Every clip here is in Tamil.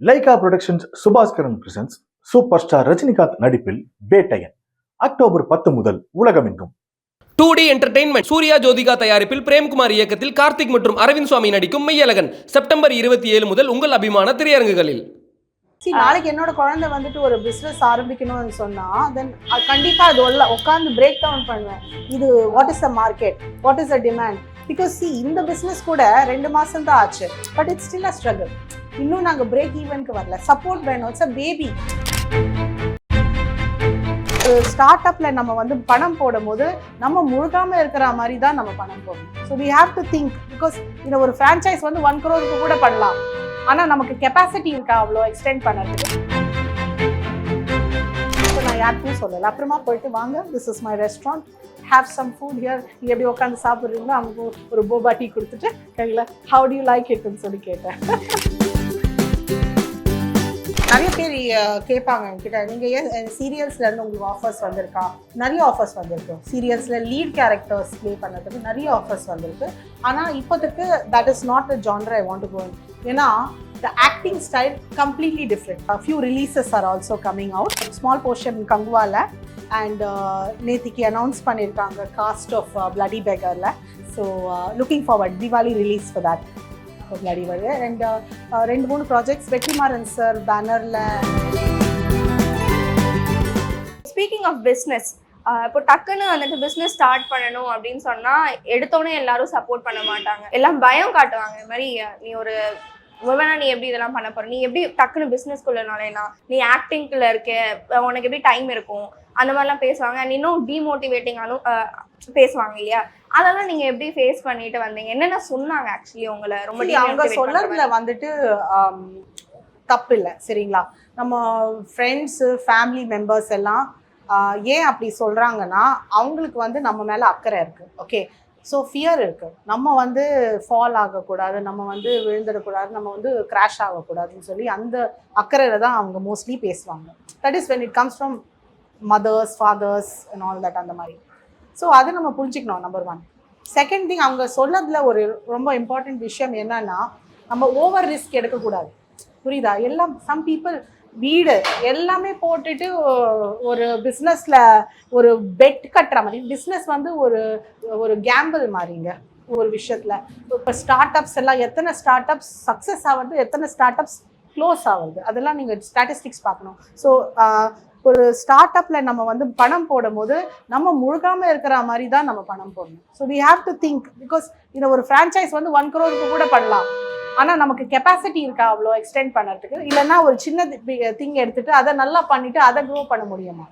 Lyca productions Subaskaran presents super star Rajinikanth நடிப்பில் வேட்டையன் அக்டோபர் பத்து முதல் உலகமெங்கும். Two D entertainment Suriya Jyothika தயாரிப்பில் பிரேம்குமார் இயக்கத்தில் கார்த்திக் மற்றும் அரவிந்த் சுவாமி நடிக்கும் மெய்யழகன் செப்டம்பர் இருபத்தி ஏழு முதல் உங்கள் அபிமான திரையரங்குகளில். நாளைக்கு என்னோட குழந்தை வந்துட்டு ஒரு பிஸ்னஸ் ஆரம்பிக்கணும்னு சொன்னா தென் கண்டிப்பா அது உள்ள உட்காந்து பிரேக் டவுன் பண்ணுவேன். இது what is the market what is the demand because see இந்த பிஸ்னஸ் கூட ரெண்டு மாசம் தான் ஆச்சு. But it's still a struggle இன்னும் நாங்க பிரேக் ஈவனுக்கு வரல. சப்போர்ட் வேணும். இட்ஸ் அ பேபி ஸ்டார்ட் அப்ல நம்ம வந்து பணம் போடும்போது நம்ம முழுகாம இருக்கிற மாதிரி தான் நம்ம பணம் போடணும். So we have to think because இந்த ஒரு ஃப்ரான்ச்சைஸ் வந்து ஒன் க்ரோருக்கு கூட பண்ணலாம். ஆனா நமக்கு கெப்பாசிட்டி இருக்கா அவ்வளோ எக்ஸ்டெண்ட் பண்ணுறதுக்கு? நான் யாருக்கும் சொல்லலை. அப்புறமா போயிட்டு வாங்க. This is my restaurant have some food here நீங்கள் எப்படி உட்காந்து சாப்பிட்றீங்களோ அவங்க ஒரு போபா டீ கொடுத்துட்டு கையில் ஹவு டு யூ லைக் இட்னு சொல்லி கேட்டேன். நிறைய பேர் கேட்பாங்க என்கிட்ட. நீங்கள் ஏன் சீரியல்ஸ்ல இருந்து உங்களுக்கு ஆஃபர்ஸ் வந்திருக்கா? நிறைய ஆஃபர்ஸ் வந்திருக்கு. சீரியல்ஸ்ல லீட் கேரக்டர்ஸ் ப்ளே பண்ணுறதுக்கு நிறைய ஆஃபர்ஸ் வந்திருக்கு. ஆனால் இப்போதைக்கு that is not a genre I want to go ஏன்னா the acting style completely different few releases are also coming out small portion கங்குவால and நேத்திக்கு அனௌன்ஸ் பண்ணியிருக்காங்க cast of bloody பேக்கரில் so looking forward Diwali release for that bloody வருது அண்ட் ரெண்டு மூணு ப்ராஜெக்ட்ஸ் வெற்றிமாறன் சார் பேனரில் ஸ்பீக்கிங் ஆஃப் பிஸ்னஸ் இப்போ டக்குன்னு வந்துட்டு பிஸ்னஸ் ஸ்டார்ட் பண்ணணும் அப்படின்னு சொன்னால் எடுத்தோடனே எல்லாரும் சப்போர்ட் பண்ண மாட்டாங்க. எல்லாம் பயம் காட்டுவாங்க. இது மாதிரி நீ ஒரு உமனா நீ எப்படி இதெல்லாம் பண்ண போற? நீ எப்படி டக்குன்னு பிஸ்னஸ்குள்ள நுழையலாம்? நீ ஆக்டிங்க்குள்ள இருக்க உனக்கு எப்படி டைம் இருக்கும்? அந்த மாதிரிலாம் பேசுவாங்க. அண்ட் இன்னும் டிமோட்டிவேட்டிங்காலும் பேசுவாங்க இல்லையா? அதெல்லாம் நீங்க எப்படி ஃபேஸ் பண்ணிட்டு வந்தீங்க? என்னென்ன சொன்னாங்க ஆக்சுவலி உங்களை? ரொம்ப அவங்க சொல்லறதுல? வந்துட்டு தப்பு இல்லை. சரிங்களா? நம்ம ஃப்ரெண்ட்ஸு ஃபேமிலி மெம்பர்ஸ் எல்லாம் ஏன் அப்படி சொல்றாங்கன்னா அவங்களுக்கு வந்து நம்ம மேல அக்கறை இருக்கு. ஓகே ஸோ ஃபியர் இருக்குது நம்ம வந்து ஃபால் ஆகக்கூடாது நம்ம வந்து விழுந்துடக்கூடாது நம்ம வந்து கிராஷ் ஆகக்கூடாதுன்னு சொல்லி அந்த அக்கறையில தான் அவங்க மோஸ்ட்லி பேசுவாங்க. That is when it comes from mothers fathers and all that அந்த மாதிரி. ஸோ அதை நம்ம புரிஞ்சுக்கணும் நம்பர் ஒன் செகண்ட் திங் அவங்க சொன்னதில் ஒரு ரொம்ப இம்பார்ட்டன்ட் விஷயம் என்னன்னா நம்ம ஓவர் ரிஸ்க் எடுக்கக்கூடாது. புரியுதா? எல்லாம் சம் பீப்புள் வீடு எல்லாமே போட்டுட்டு ஒரு பிஸ்னஸில் ஒரு பெட் கட்டுற மாதிரி பிஸ்னஸ் வந்து ஒரு ஒரு கேம்பிள் மாதிரிங்க ஒரு விஷயத்தில். இப்போ ஸ்டார்ட் அப்ஸ் எல்லாம் எத்தனை ஸ்டார்ட் அப்ஸ் சக்ஸஸ் ஆகுது எத்தனை ஸ்டார்ட் அப்ஸ் க்ளோஸ் ஆகுது அதெல்லாம் நீங்கள் ஸ்டாட்டிஸ்டிக்ஸ் பார்க்கணும். ஸோ ஒரு ஸ்டார்ட் அப்பில் நம்ம வந்து பணம் போடும்போது நம்ம முழுகாமல் இருக்கிற மாதிரி தான் நம்ம பணம் போடணும். So we have to think because இதை ஒரு ஃப்ரான்ச்சைஸ் வந்து ஒன் க்ரோருக்கு கூட பண்ணலாம். ஆனால் நமக்கு கெப்பாசிட்டி இருக்கா அவ்வளோ எக்ஸ்டெண்ட் பண்ணுறதுக்கு? இல்லைன்னா ஒரு சின்ன திங் எடுத்துட்டு அதை நல்லா பண்ணிட்டு அதை க்ரோ பண்ண முடியுமா?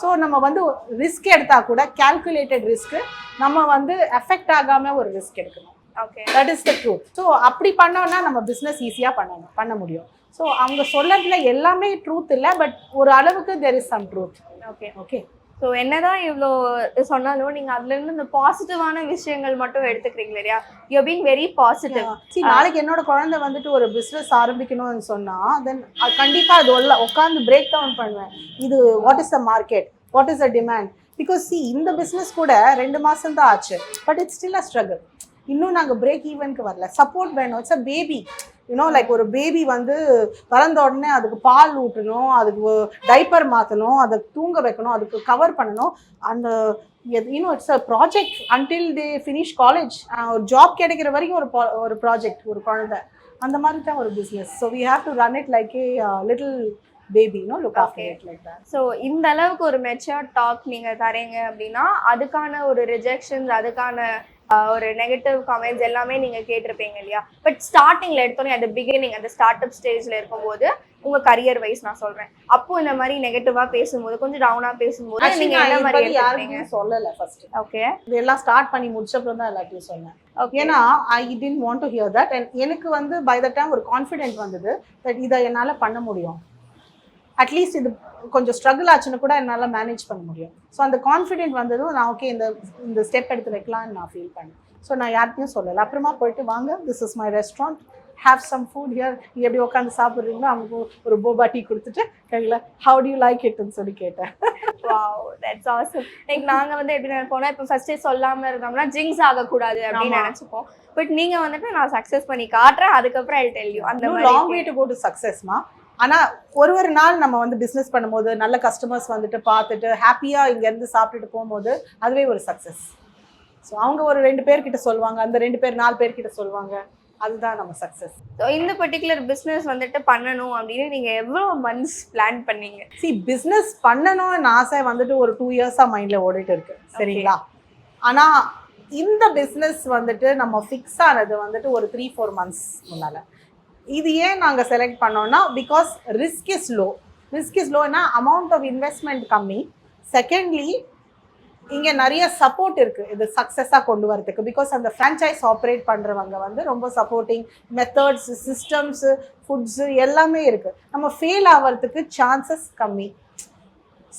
ஸோ நம்ம வந்து ரிஸ்க் எடுத்தா கூட கால்குலேட்டட் ரிஸ்க் நம்ம வந்து எஃபெக்ட் ஆகாம ஒரு ரிஸ்க் எடுக்கணும். Okay. That is the truth so அப்படி பண்ணோம்னா நம்ம பிஸ்னஸ் ஈஸியாக பண்ணணும் பண்ண முடியும். ஸோ அவங்க சொல்லறதுல எல்லாமே ட்ரூத் இல்லை பட் ஒரு அளவுக்கு there is some truth Okay. Okay so என்னதான் இவ்வளோ சொன்னாலும் நீங்க அதுல இருந்து இந்த பாசிட்டிவான விஷயங்கள் மட்டும் எடுத்துக்கிறீங்க இல்லையா? யூ பீங் வெரி பாசிட்டிவ் சரி நாளைக்கு என்னோட குழந்தை வந்துட்டு ஒரு பிஸ்னஸ் ஆரம்பிக்கணும்னு சொன்னா தென் கண்டிப்பா அது உள்ள உட்காந்து பிரேக் டவுன் பண்ணுவேன். இது what is the market what is the demand because see இந்த பிஸ்னஸ் கூட ரெண்டு மாசம் தான் ஆச்சு. But it's still a struggle இன்னும் நாங்க பிரேக் ஈவனுக்கு வரல. சப்போர்ட் வேணும். It's a baby you know like ஒரு பேபி வந்து பிறந்த உடனே அதுக்கு பால் ஊட்டணும் அதுக்கு டைப்பர் மாற்றணும் அதை தூங்க வைக்கணும் அதுக்கு கவர் பண்ணணும். அந்த you know it's a project until they finish college ஒரு ஜாப் கிடைக்கிற வரைக்கும் ஒரு ஒரு ப்ராஜெக்ட் ஒரு குழந்தை. அந்த மாதிரி தான் ஒரு business so we have to run it like a little baby no look after Okay. It like that so இந்த அளவுக்கு ஒரு மெச்சூர் டாக் நீங்க தரீங்க அப்படின்னா அதுக்கான ஒரு ரிஜெக்ஷன்ஸ் அதுக்கான ஒரு நெகட்டிவ் கமெண்ட்ஸ் எல்லாமே நீங்க கேட்டிருப்பீங்க இல்லையா? பட் ஸ்டார்டிங்ல எடுத்தோன்னே அந்த பிகினிங் அந்த ஸ்டார்ட் அப் ஸ்டேஜ்ல இருக்கும்போது உங்க கரியர் வைஸ் நான் சொல்றேன். அப்போ இந்த மாதிரி நெகட்டிவா பேசும்போது கொஞ்சம் டவுனா பேசும்போது நீங்க என்ன மாதிரி யாருக்குமே சொல்லலை ஃபர்ஸ்ட் ஓகே இதெல்லாம் ஸ்டார்ட் பண்ணி முடிச்சப்பறம் தான் எல்லாத்தையும் சொன்னேன். ஏன்னா I didn't want to hear that and எனக்கு வந்து பை த டைம் ஒரு கான்ஃபிடென்ட் வந்தது தட் இதை என்னால் பண்ண முடியும். அட்லீஸ்ட் இது கொஞ்சம் ஸ்ட்ரகிள் ஆச்சுன்னு கூட என்னால் மேனேஜ் பண்ண முடியும். ஸோ அந்த கான்ஃபிடென்ட் வந்ததும் நான் ஓகே இந்த இந்த ஸ்டெப் எடுத்து வைக்கலாம்னு நான் ஃபீல் பண்ணேன். ஸோ நான் யார்கிட்டையும் சொல்லலை. அப்புறமா போயிட்டு வாங்க this is my restaurant have some food here எப்படி உட்காந்து சாப்பிட்றீங்களோ அவங்களுக்கு ஒரு போபா டீ கொடுத்துட்டு கையில் ஹவு டு யூ லைக் இட்னு சொல்லி கேட்டேன். வாவ் தட்ஸ் ஆசம் லைக் நாங்க வந்து எப்படி நினைப்போம்னா இப்போ ஃபர்ஸ்டே சொல்லாம இருந்தோம்னா ஜிங்ஸ் ஆகக்கூடாது அப்படின்னு. நினைச்சுப்போம். பட் நீங்க வந்துட்டு நான் சக்சஸ் பண்ணி காட்டுறேன் அதுக்கப்புறம் ஐ டெல் யூ அந்த long way to go to சக்ஸஸ்மா ஆனால் ஒரு ஒரு நாள் நம்ம வந்து பிஸ்னஸ் பண்ணும்போது நல்ல கஸ்டமர்ஸ் வந்துட்டு பார்த்துட்டு ஹாப்பியாக இங்கேருந்து சாப்பிட்டுட்டு போகும்போது அதுவே ஒரு சக்ஸஸ் ஸோ அவங்க ஒரு ரெண்டு பேர்கிட்ட சொல்லுவாங்க அந்த ரெண்டு பேர் நாலு பேர்கிட்ட சொல்லுவாங்க அதுதான் நம்ம சக்ஸஸ் So, இந்த பர்டிகுலர் பிசினஸ் வந்துட்டு பண்ணணும் அப்படின்னு நீங்க எவ்வளவு மந்த்ஸ் பிளான் பண்ணீங்க? சி பிஸ்னஸ் பண்ணணும்னு ஆசை வந்துட்டு ஒரு டூ இயர்ஸாக மைண்டில் ஓடிட்டு இருக்கு சரிங்களா? ஆனால் இந்த பிஸ்னஸ் வந்துட்டு நம்ம ஃபிக்ஸ் ஆனது வந்துட்டு ஒரு த்ரீ ஃபோர் மந்த்ஸ் முன்னால். இது ஏன் நாங்கள் செலக்ட் பண்ணோம்னா because risk is low risk is Lona amount of investment கம்மி. செகண்ட்லி இங்கே நிறைய சப்போர்ட் இருக்குது இது சக்ஸஸாக கொண்டு வரதுக்கு. பிகாஸ் அந்த ஃப்ரான்ச்சைஸ் ஆப்ரேட் பண்ணுறவங்க வந்து ரொம்ப சப்போர்ட்டிங் மெத்தட்ஸ் சிஸ்டம்ஸு ஃபுட்ஸு எல்லாமே இருக்குது நம்ம ஃபெயில் ஆகிறதுக்கு சான்சஸ் கம்மி.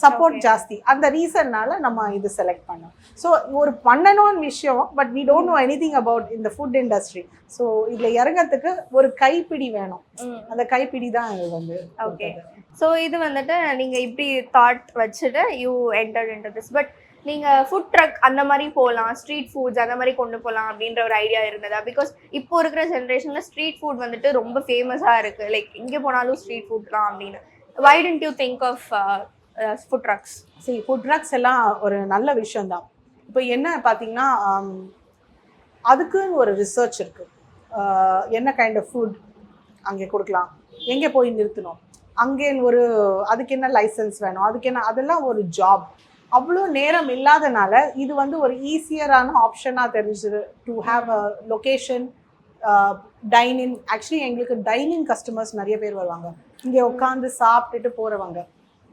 சப்போர்ட். ஜாஸ்தி. அந்த ரீசன்னால நம்ம இது செலக்ட் பண்ணோம். ஸோ ஒரு பண்ணணும்னு விஷயம் but we don't know anything about இந்த ஃபுட் இண்டஸ்ட்ரி ஸோ இதில் இறங்கறதுக்கு ஒரு கைப்பிடி வேணும். அந்த கைப்பிடி தான் இது வந்து. கொடுத்தது. ஸோ இது வந்துட்டு நீங்க இப்படி தாட் வச்சுட்டு you enter into this but நீங்க ஃபுட் ட்ரக் அந்த மாதிரி போகலாம் ஸ்ட்ரீட் ஃபுட்ஸ் அந்த மாதிரி கொண்டு போகலாம் அப்படின்ற ஒரு ஐடியா இருந்ததா? பிகாஸ் இப்போ இருக்கிற ஜென்ரேஷன்ல ஸ்ட்ரீட் ஃபுட் வந்துட்டு ரொம்ப ஃபேமஸா இருக்கு. லைக் எங்கே போனாலும் ஸ்ட்ரீட் ஃபுட் தான் அப்படின்னு. Why don't you think of food trucks சரி ஃபுட் ட்ரக்ஸ் எல்லாம் ஒரு நல்ல விஷயந்தான் இப்போ என்ன பார்த்தீங்கன்னா அதுக்குன்னு ஒரு ரிசர்ச் இருக்குது என்ன கைண்ட் ஆஃப் ஃபுட் அங்கே கொடுக்கலாம். எங்கே போய் நிறுத்தணும்? அங்கே ஒரு அதுக்கு என்ன லைசன்ஸ் வேணும்? அதுக்கு என்ன அதெல்லாம் ஒரு ஜாப் அவ்வளோ நேரம் இல்லாதனால இது வந்து ஒரு ஈஸியரான ஆப்ஷனாக தெரிஞ்சுது. To have a location dining actually எங்களுக்கு டைனிங் கஸ்டமர்ஸ் நிறைய பேர் வருவாங்க. இங்கே உட்காந்து சாப்பிட்டுட்டு போகிறவங்க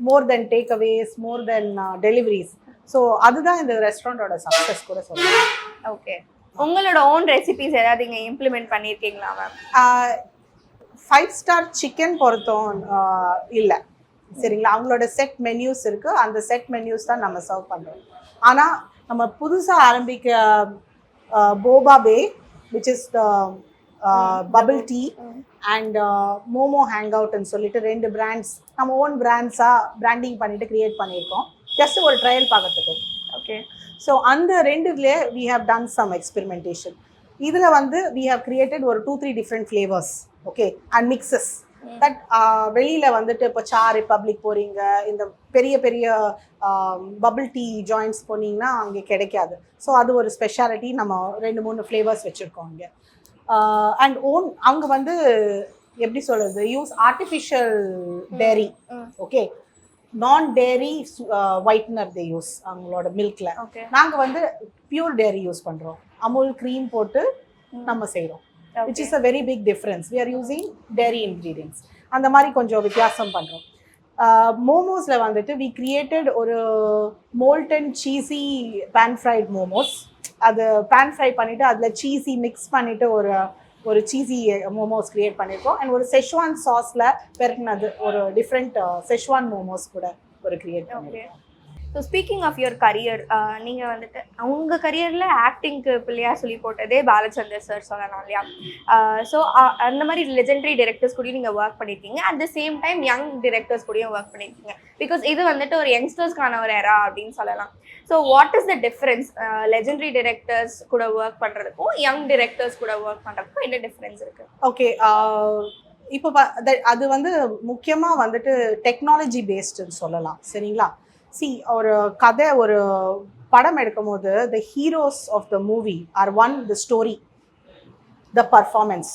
more than takeaways more than deliveries so அதுதான் இந்த ரெஸ்டாரண்டோட சக்ஸஸ் கூட சொல்லுவேன் ஓகே உங்களோட ஓன் ரெசிபிஸ் ஏதாவது இங்கே இம்ப்ளிமெண்ட் பண்ணியிருக்கீங்களா மேம் ஃபைவ் ஸ்டார் சிக்கன் பொறுத்தோம் இல்லை. சரிங்களா? அவங்களோட செட் மெனியூஸ் இருக்குது அந்த செட் மெனியூஸ் தான் நம்ம சர்வ் பண்ணுறோம் ஆனால் நம்ம புதுசாக ஆரம்பிக்க boba bay which is bubble tea and momo hang அவுட்னு சொல்லிட்டு ரெண்டு பிராண்ட்ஸ் நம்ம ஓன் பிராண்ட்ஸாக பிராண்டிங் பண்ணிட்டு கிரியேட் பண்ணியிருக்கோம். ஜஸ்ட் ஒரு ட்ரையல் பார்க்கறதுக்கு. ஓகே ஸோ அந்த ரெண்டுலேயே we have done some experimentation இதில் வந்து வி ஹவ் கிரியேட்டட் ஒரு two three different flavours okay and mixes that வெளியில் வந்துட்டு இப்போ சா ரிப்பப்ளிக் போகிறீங்க இந்த பெரிய பெரிய பபிள் டீ ஜாயின்ஸ் போனீங்கன்னா அங்கே கிடைக்காது. ஸோ அது ஒரு ஸ்பெஷாலிட்டி நம்ம ரெண்டு மூணு ஃப்ளேவர்ஸ் வச்சுருக்கோம் இங்கே. அண்ட் ஓன் அவங்க வந்து எப்படி சொல்கிறது யூஸ் ஆர்டிஃபிஷியல் டேரி. ஓகே நான் டேரி ஒயிட்னர் தே யூஸ் அவங்களோட மில்க்ல ஓகே நாங்க வந்து பியூர் டேரி யூஸ் பண்றோம். அமுல் க்ரீம் போட்டு நம்ம செய்றோம். Which is a very big difference we are using dairy ingredients அந்த மாதிரி கொஞ்சம் வித்தியாசம் பண்றோம். மோமோஸ்ல வந்துட்டு வி கிரியேட்டட் ஒரு molten cheesy pan fried momos அது பேன் ஃப்ரை பண்ணிட்டு அதுல சீசி மிக்ஸ் பண்ணிட்டு ஒரு ஒரு சீசி மோமோஸ் கிரியேட் பண்ணியிருக்கோம் அண்ட் ஒரு செஷ்வான் சாஸ்ல பெருக்கினது ஒரு டிஃப்ரெண்ட் செஷ்வான் மோமோஸ் கூட ஒரு கிரியேட் பண்ணியிருக்கோம் so speaking of your career நீங்கள் வந்துட்டு உங்கள் கரியரில் ஆக்டிங்க்கு பிள்ளையாக சொல்லி போட்டதே பாலச்சந்தர் சார் சொல்லலாம் இல்லையா? Uh, ஸோ அந்த மாதிரி லெஜெண்டரி டிரெக்டர்ஸ் கூடயும் நீங்கள் ஒர்க் பண்ணியிருக்கீங்க at the same time young directors கூடயும் ஒர்க் பண்ணியிருக்கீங்க பிகாஸ் இது வந்துட்டு ஒரு யங்ஸ்டர்ஸ்க்கான ஒரு எரா அப்படின்னு சொல்லலாம். So what is the difference legendary directors கூட ஒர்க் பண்ணுறதுக்கும் யங் டிரெக்டர்ஸ் கூட ஒர்க் பண்ணுறதுக்கும் என்ன டிஃப்ரென்ஸ் இருக்குது ஓகே இப்போ அது வந்து முக்கியமாக வந்துட்டு டெக்னாலஜி பேஸ்டுன்னு சொல்லலாம். சரிங்களா? சி ஒரு கதை ஒரு படம் எடுக்கும் போது the heroes of the movie are one the story the performance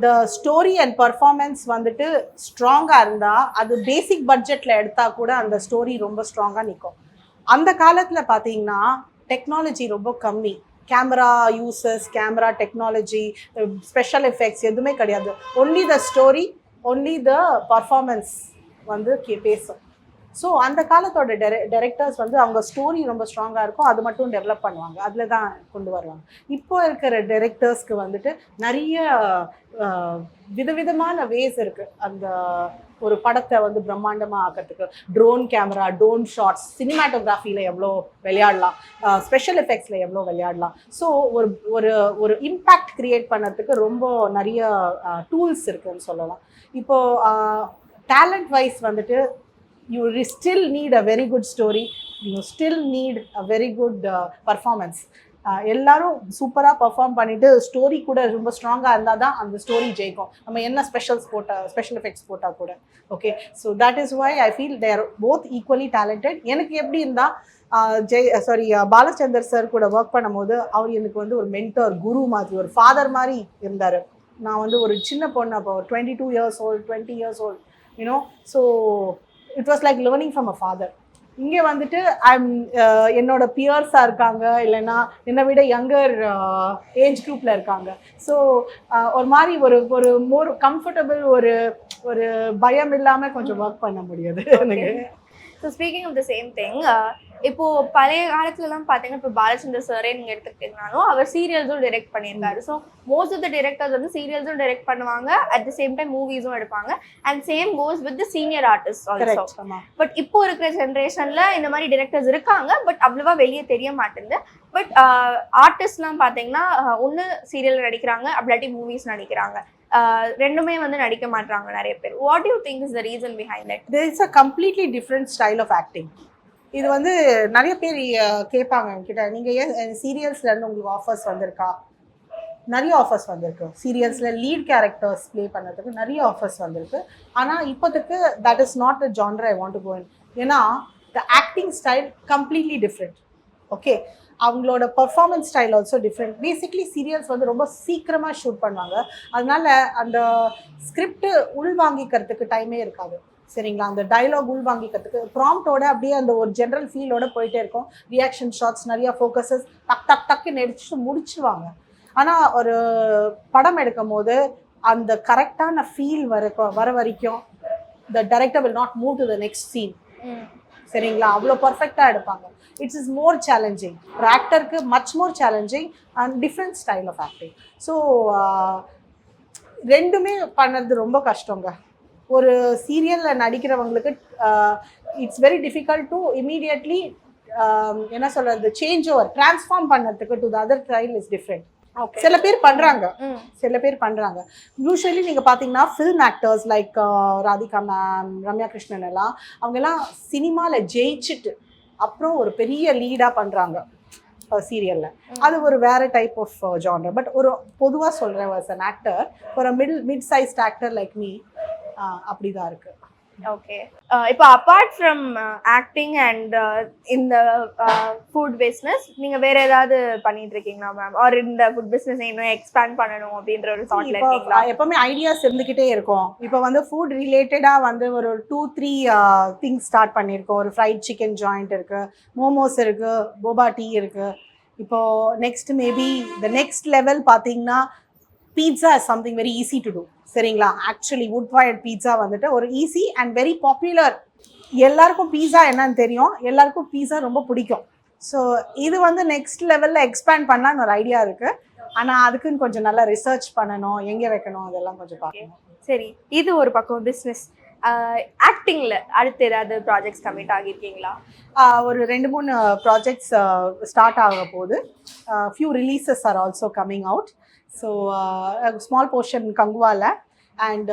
the story and performance வந்துட்டு ஸ்ட்ராங்காக இருந்தால் அது பேசிக் பட்ஜெட்டில் எடுத்தால் கூட அந்த ஸ்டோரி ரொம்ப ஸ்ட்ராங்காக நிற்கும் அந்த காலத்தில் பார்த்தீங்கன்னா டெக்னாலஜி ரொம்ப கம்மி. Camera uses camera technology special effects எதுவுமே கிடையாது. Only the story only the performance வந்து கே- பேசும். ஸோ அந்த காலத்தோட டெரெ டேரக்டர்ஸ் வந்து அவங்க ஸ்டோரி ரொம்ப ஸ்ட்ராங்காக இருக்கும். அது மட்டும் டெவலப் பண்ணுவாங்க. அதில் தான் கொண்டு வருவாங்க. இப்போ இருக்கிற டேரக்டர்ஸ்க்கு வந்துட்டு நிறைய விதவிதமான வேஸ் இருக்குது அந்த ஒரு படத்தை வந்து பிரம்மாண்டமாக ஆக்கிறதுக்கு. ட்ரோன் கேமரா ட்ரோன் ஷார்ட்ஸ் சினிமாட்டோகிராஃபியில் எவ்வளோ விளையாடலாம். ஸ்பெஷல் எஃபெக்ட்ஸில் எவ்வளோ விளையாடலாம். ஸோ ஒரு ஒரு ஒரு இம்பேக்ட் க்ரியேட் பண்ணுறதுக்கு ரொம்ப நிறைய டூல்ஸ் இருக்குதுன்னு சொல்லலாம். இப்போது டேலண்ட் வைஸ் வந்துட்டு you still need a very good story you still need a very good performance எல்லாரும் சூப்பராக பர்ஃபார்ம் பண்ணிட்டு ஸ்டோரி கூட ரொம்ப ஸ்ட்ராங்காக இருந்தால் தான் அந்த ஸ்டோரி ஜெயிக்கும். நம்ம என்ன ஸ்பெஷல்ஸ் போட்டால் ஸ்பெஷல் எஃபெக்ட்ஸ் போட்டால் கூட. Okay so that is why I feel they're both equally talented எனக்கு எப்படி இருந்தால் ஜெய் சாரி பாலச்சந்தர் சார் கூட ஒர்க் பண்ணும்போது அவர் எனக்கு வந்து ஒரு மென்டர் குரு மாதிரி ஒரு ஃபாதர் மாதிரி இருந்தார். நான் வந்து ஒரு சின்ன பொண்ணு அப்போ twenty two years old twenty years old you know so it was like learning from a father இங்கே வந்துட்டு ஐம் uh, என்னோட பியர்ஸாக இருக்காங்க இல்லைன்னா என்னை விட யங்கர் ஏஜ் குரூப்பில் இருக்காங்க. ஸோ uh, ஒரு மாதிரி ஒரு ஒரு மோர் கம்ஃபர்டபுள் ஒரு ஒரு பயம் இல்லாமல் கொஞ்சம் ஒர்க் பண்ண முடியாது எனக்கு. So speaking of the same thing இப்போ பழைய காலத்துலலாம் பார்த்தீங்கன்னா இப்போ பாலச்சந்தர் சாரே நீங்கள் எடுத்துக்கிட்டீங்கனாலும் அவர் சீரியல்ஸும் டைரக்ட் பண்ணியிருக்காரு. So most of the directors வந்து சீரியல்ஸும் டைரக்ட் பண்ணுவாங்க. அட் த சேம் டைம் மூவிஸும் எடுப்பாங்க. And same goes with the senior artist also but இப்போ இருக்கிற ஜென்ரேஷன்ல இந்த மாதிரி டிரெக்டர்ஸ் இருக்காங்க. பட் அவ்வளவா வெளியே தெரிய மாட்டேங்குது. பட் ஆர்டிஸ்ட்லாம் பார்த்தீங்கன்னா ஒன்று சீரியல் நடிக்கிறாங்க. அப்படிலாட்டி மூவிஸ் நடிக்கிறாங்க. ரெண்டுமே வந்து நடிக்க மாட்டாங்க நிறைய பேர். What you think is the reason behind it there is a completely different style of acting இது வந்து நிறைய பேர் கேட்பாங்க என்கிட்ட. நீங்கள் ஏன் சீரியல்ஸ்லேருந்து உங்களுக்கு ஆஃபர்ஸ் வந்திருக்கா? நிறைய ஆஃபர்ஸ் வந்திருக்கு. சீரியல்ஸில் லீட் கேரக்டர்ஸ் ப்ளே பண்ணுறதுக்கு நிறைய ஆஃபர்ஸ் வந்திருக்கு. ஆனால் இப்போதைக்கு that is not the genre I want to going ஏன்னா the acting style completely different okay அவங்களோட performance style also different basically serials வந்து ரொம்ப சீக்கிரமாக ஷூட் பண்ணுவாங்க. அதனால அந்த ஸ்கிரிப்ட் உள்வாங்கிக்கிறதுக்கு டைமே இருக்காது. சரிங்களா? அந்த டயலாக் உள்வாங்கிக்கிறதுக்கு ப்ராம்ப்டோட அப்படியே அந்த ஒரு ஜென்ரல் ஃபீலோட போயிட்டே இருக்கும். ரியாக்ஷன் ஷாட்ஸ் நிறைய ஃபோக்கஸஸ் டக் டக் டக்கு நடிச்சுட்டு முடிச்சிருவாங்க. ஆனால் ஒரு படம் எடுக்கும் போது அந்த கரெக்டான ஃபீல் வர வர வரைக்கும் the director will not move to the next scene சரிங்களா? அவ்வளோ பர்ஃபெக்டாக எடுப்பாங்க. இட்ஸ் இஸ் மோர் சேலஞ்சிங் ஒரு ஆக்டருக்கு much more challenging and different style of acting so ரெண்டுமே பண்ணுறது ரொம்ப கஷ்டங்க. ஒரு சீரியலில் நடிக்கிறவங்களுக்கு it's very difficult to immediately என்ன சொல்கிறது சேஞ்ச் ஓவர் ட்ரான்ஸ்ஃபார்ம் பண்ணதுக்கு to the other trail is different சில பேர் பண்ணுறாங்க சில பேர் பண்ணுறாங்க யூஸ்வலி நீங்கள் பார்த்தீங்கன்னா film actors like Radhika ma'am Ramya Krishnan எல்லாம் அவங்கெல்லாம் சினிமாவில் ஜெயிச்சுட்டு அப்புறம் ஒரு பெரிய லீடாக பண்ணுறாங்க சீரியலில் அது ஒரு வேற டைப் ஆஃப் ஜானர் பட் ஒரு பொதுவாக சொல்கிறேன் வாஸ் அன் ஆக்டர் ஒரு middle mid sized actor like me அப்படி தான் இருக்குது ஓகே. இப்போ அப்பார்ட் ஃப்ரம் ஆக்டிங் அண்ட் இந்த ஃபுட் பிஸ்னஸ் நீங்க வேற ஏதாவது பண்ணிட்டு இருக்கீங்களா மேம் ஆர் இந்த ஃபுட் பிஸ்னஸ் இன்னும் எக்ஸ்பேண்ட் பண்ணணும் அப்படின்ற ஒரு தாட்ல இருக்கீங்களா? எப்பவுமே ஐடியாஸ் இருந்துக்கிட்டே இருக்கும். இப்போ வந்து ஃபுட் ரிலேட்டடாக வந்து ஒரு டூ த்ரீ திங்ஸ் ஸ்டார்ட் பண்ணியிருக்கோம். ஒரு ஃப்ரைட் சிக்கன் ஜாயிண்ட் இருக்கு மோமோஸ் இருக்கு போபா டீ இருக்கு. இப்போ next maybe the next level பார்த்தீங்கன்னா pizza is something very easy to do சரிங்களா? ஆக்சுவலி வுட் ஃபயர்ட் பீட்சா வந்துட்டு ஒரு ஈஸி அண்ட் வெரி பாப்புலர் எல்லாருக்கும் பீஸா என்னன்னு தெரியும். எல்லாருக்கும் பீஸா ரொம்ப பிடிக்கும். ஸோ இது வந்து நெக்ஸ்ட் லெவலில் எக்ஸ்பேண்ட் பண்ணலான்னு ஒரு ஐடியா இருக்குது ஆனால் அதுக்குன்னு கொஞ்சம் நல்லா ரிசர்ச் பண்ணணும் எங்கே வைக்கணும் அதெல்லாம் கொஞ்சம் பார்க்கணும். சரி. இது ஒரு பக்கம் பிஸ்னஸ் ஆக்டிங்ல அடுத்து ஏதாவது ப்ராஜெக்ட்ஸ் கமிட் ஆகியிருக்கீங்களா? ஒரு ரெண்டு மூணு ப்ராஜெக்ட்ஸ் ஸ்டார்ட் ஆக போகுது. Few releases are also coming out so small portion கங்குவாவில் and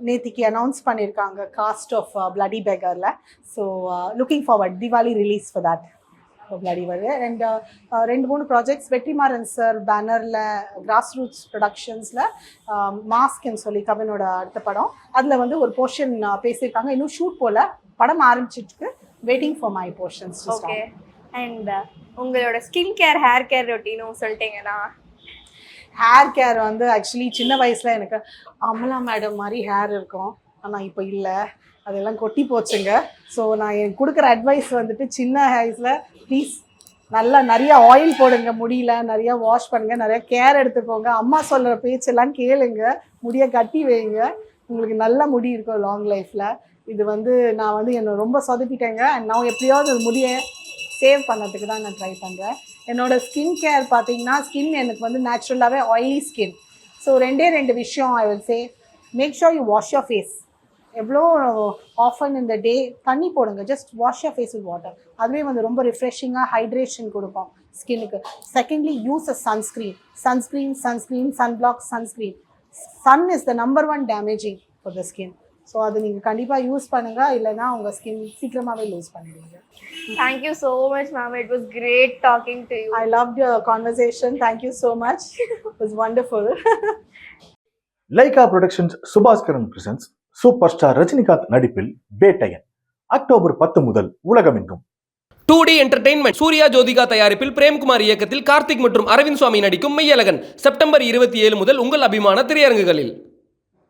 நேத்திக்கு அனௌன்ஸ் பண்ணியிருக்காங்க cast of bloody பேக்கரில் so looking forward Diwali release for that bloody beggar and ரெண்டு மூணு ப்ராஜெக்ட்ஸ் வெற்றிமாறன் சார் பேனரில் கிராஸ் ரூட்ஸ் ப்ரொடக்ஷன்ஸில் மாஸ்க்னு சொல்லி கவினோட அடுத்த படம். அதில் வந்து ஒரு போர்ஷன் uh, பேசியிருக்காங்க. இன்னும் ஷூட் போல். படம் ஆரம்பிச்சிட்டு waiting for my portions okay and உங்களோட ஸ்கின் கேர் ஹேர் கேர் ரொட்டீனும் சொல்லிட்டீங்கன்னா ஹேர் கேர் வந்து ஆக்சுவலி சின்ன வயசில் எனக்கு அமலா மேடம் மாதிரி ஹேர் இருக்கும். ஆனால் இப்போ இல்லை. அதெல்லாம் கொட்டி போச்சுங்க. ஸோ நான் எனக்கு கொடுக்குற அட்வைஸ் வந்துட்டு சின்ன ஹேர்ஸில் ப்ளீஸ் நல்லா நிறைய ஆயில் போடுங்க முடியல நிறையா வாஷ் பண்ணுங்கள் நிறையா கேர் எடுத்துக்கோங்க. அம்மா சொல்கிற பேச்செல்லாம் கேளுங்க. முடிய கட்டி வைங்க. உங்களுக்கு நல்ல முடி இருக்கும் லாங் லைஃப்பில் இது வந்து நான் வந்து என்னை ரொம்ப சொதப்பிட்டேங்க. அண்ட் நான் எப்படியாவது அது முடிய சேவ் பண்ணதுக்கு தான் நான் ட்ரை பண்ணுறேன் என்னோட ஸ்கின் கேர் பார்த்தீங்கன்னா ஸ்கின் எனக்கு வந்து நேச்சுரலாகவே ஆயிலி ஸ்கின் ஸோ ரெண்டே ரெண்டு விஷயம் I will say make sure you wash your face எவ்வளோ ஆஃபன் இந்த டே தண்ணி போடுங்க. Just wash your face with water அதுவே வந்து ரொம்ப ரிஃப்ரெஷிங்காக ஹைட்ரேஷன் கொடுக்கும் ஸ்கின்னுக்கு secondly use a sunscreen sunscreen sunscreen sunblock sunscreen sun is the number one damaging for the skin so அது நீங்கள் கண்டிப்பாக யூஸ் பண்ணுங்கள் இல்லைன்னா உங்கள் ஸ்கின் சீக்கிரமாகவே லூஸ் பண்ணிடுவீங்க. Thank you so much ma'am it was great talking to you I loved your conversation. Thank you so much. It was wonderful. Lyca productions Subaskaran presents super star Rajinikanth நடிப்பில் பேட்டையன் அக்டோபர் பத்து முதல் உலகமெங்கும். Two D entertainment Suriya Jyothika தயாரிப்பில் பிரேம்குமார் இயக்கத்தில் கார்த்திக் மற்றும் அரவிந்த் சுவாமி நடிக்கும் மெய்யழகன். செப்டம்பர் இருபத்தி ஏழு முதல் உங்கள் அபிமான திரையரங்குகளில்.